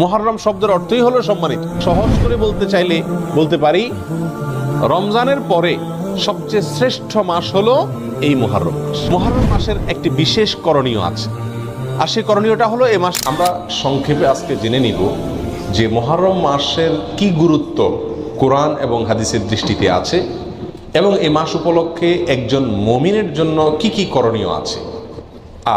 মহরম শব্দের অর্থই হলো সম্মানিত। সহজ করে বলতে চাইলে বলতে পারি, রমজানের পরে সবচেয়ে শ্রেষ্ঠ মাস হলো এই মহরম মাস। মহরম মাসের একটি বিশেষ করণীয় আছে। আর সেই করণীয়টা হলো এ মাস আমরা সংক্ষেপে আজকে জেনে নিব যে মহরম মাসের কি গুরুত্ব কোরআন এবং হাদিসের দৃষ্টিতে আছে এবং এ মাস উপলক্ষে একজন মমিনের জন্য কি কি করণীয় আছে।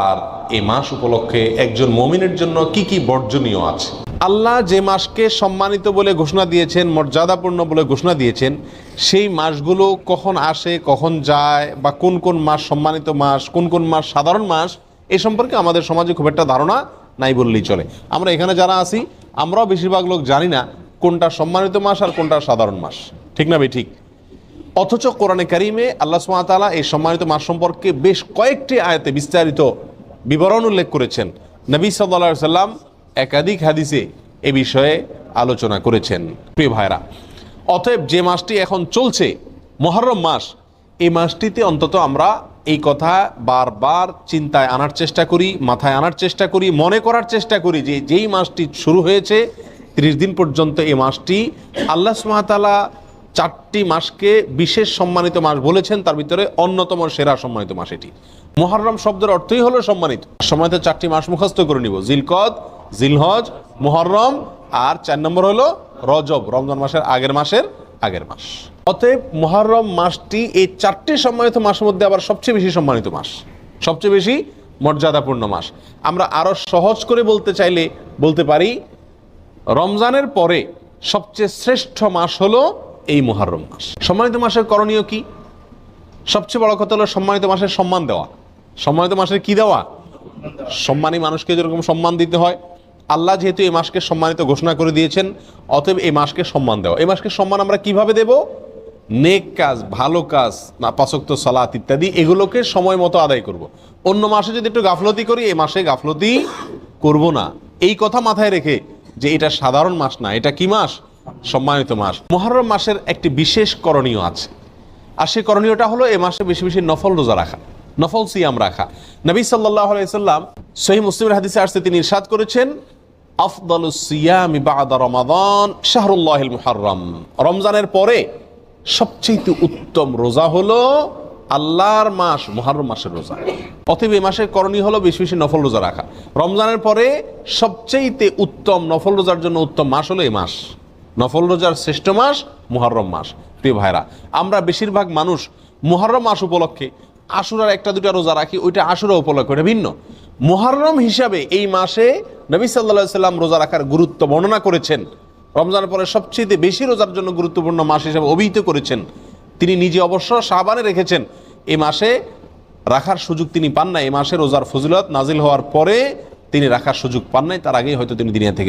আর এ মাস উপলক্ষে একজন মমিনের জন্য কি কি বর্জনীয় আছে। আল্লাহ যে মাসকে সম্মানিত বলে ঘোষণা দিয়েছেন, মর্যাদাপূর্ণ বলে ঘোষণা দিয়েছেন, সেই মাসগুলো কখন আসে, কখন যায়, বা কোন কোন মাস সম্মানিত মাস, কোন কোন মাস সাধারণ মাস, এ সম্পর্কে আমাদের সমাজে খুব একটা ধারণা নাই বললেই চলে। আমরা এখানে যারা আছি, আমরাও বেশিরভাগ লোক জানি না কোনটা সম্মানিত মাস আর কোনটা সাধারণ মাস। ঠিক না ভাই? ঠিক। অথচ কোরআনে কারিমে আল্লাহ সুমাতালা এই সম্মানিত মাস সম্পর্কে বেশ কয়েকটি আয়াতে বিস্তারিত বিবরণ উল্লেখ করেছেন। নবী সাল্লা সাল্লাম একাধিক হাদিসে এ বিষয়ে আলোচনা করেছেন। প্রিয় ভাইরা অতএব যে মাসটি এখন চলছে, মহরম মাস, এই মাসটিতে অন্তত আমরা এই কথা বারবার চিন্তায় আনার চেষ্টা করি, মাথায় আনার চেষ্টা করি, মনে করার চেষ্টা করি যে যেই মাসটি শুরু হয়েছে, ত্রিশ দিন পর্যন্ত এই মাসটি আল্লাহ সুমাতালা চারটি মাসকে বিশেষ সম্মানিত মাস বলেছেন, তার ভিতরে অন্যতম সেরা সম্মানিত মাস এটি। মহরম শব্দের অর্থই হলো সম্মানিত। সম্মানিত চারটি মাস মুখস্থ করে নিব, জিলকদ জিলহজ, মুহররম, আর চার নম্বর হলো রজব, রমজান মাসের আগের মাসের আগের মাস। অতএব মহরম মাসটি এই চারটি সম্মানিত মাসের মধ্যে আবার সবচেয়ে বেশি সম্মানিত মাস, সবচেয়ে বেশি মর্যাদাপূর্ণ মাস। আমরা আরও সহজ করে বলতে চাইলে বলতে পারি, রমজানের পরে সবচেয়ে শ্রেষ্ঠ মাস হলো এই মুহররম মাস। সম্মানিত মাসের করণীয় কি? সবচেয়ে বড় কথা হলো সম্মানিত মাসের সম্মান দেওয়া। সম্মানিত মাসের কি দেওয়া? সম্মানী মানুষকে যেরকম সম্মান দিতে হয় আল্লাহ যেহেতু এই মাসকে সম্মানিত ঘোষণা করে দিয়েছেন, অতএব এই মাসকে সম্মান দেওয়া। এই মাসকে সম্মান আমরা কীভাবে দেব? নেক কাজ, ভালো কাজ না পাচক্ত সালাত ইত্যাদি, এগুলোকে সময় মতো আদায় করব। অন্য মাসে যদি একটু গাফলতি করি, এই মাসে গাফলতি করব না। এই কথা মাথায় রেখে যে এটা সাধারণ মাস না, এটা কি মাস? সম্মানিত মাস। মহরম মাসের একটি বিশেষ করণীয় আছে। আর সেই করণীয়টা হলো, এ মাসে বেশি বেশি নফল রোজা রাখা। নফল সিয়াম রাখা। নবী সাল্লাহ আলাইসাল্লাম সহি মুসলিমের হাদিসে আসতে তিনি ইরশাদ করেছেন, আফদল সিয়ামি রমাদান শাহরুল্লাহিল মুহাররম। রমজানের পরে সবচেয়ে উত্তম রোজা হলো আল্লাহর মাস, মুহররম মাসের রোজা। অতএব এই মাসের করণীয় হলো বেশি বেশি নফল রোজা রাখা। রমজানের পরে সবচেয়ে উত্তম নফল রোজার জন্য উত্তম মাস হলো এই মাস। নফল রোজার শ্রেষ্ঠ মাস, মুহররম মাস। প্রিয় ভাইরা, আমরা বেশিরভাগ মানুষ মুহররম মাস উপলক্ষে আশুরার একটা দুটা রোজা রাখি, ওইটা আশুরা উপলক্ষে ওটা ভিন্ন। মুহররম হিসাবে এই মাসে নবী সাল্লাহ সাল্লাম রোজা রাখার গুরুত্ব বর্ণনা করেছেন। রমজানের পরে সবচেয়ে বেশি রোজার জন্য গুরুত্বপূর্ণ মাস হিসাবে অভিহিত করেছেন। তিনি নিজে অবশ্য সাবানে রেখেছেন। এই মাসে রাখার সুযোগ তিনি পান না এই মাসে রোজার ফজিলত নাজিল হওয়ার পরে তিনি রাখার সুযোগ পান নাই। তার আগেই হয়তো তিনি দুনিয়া থেকে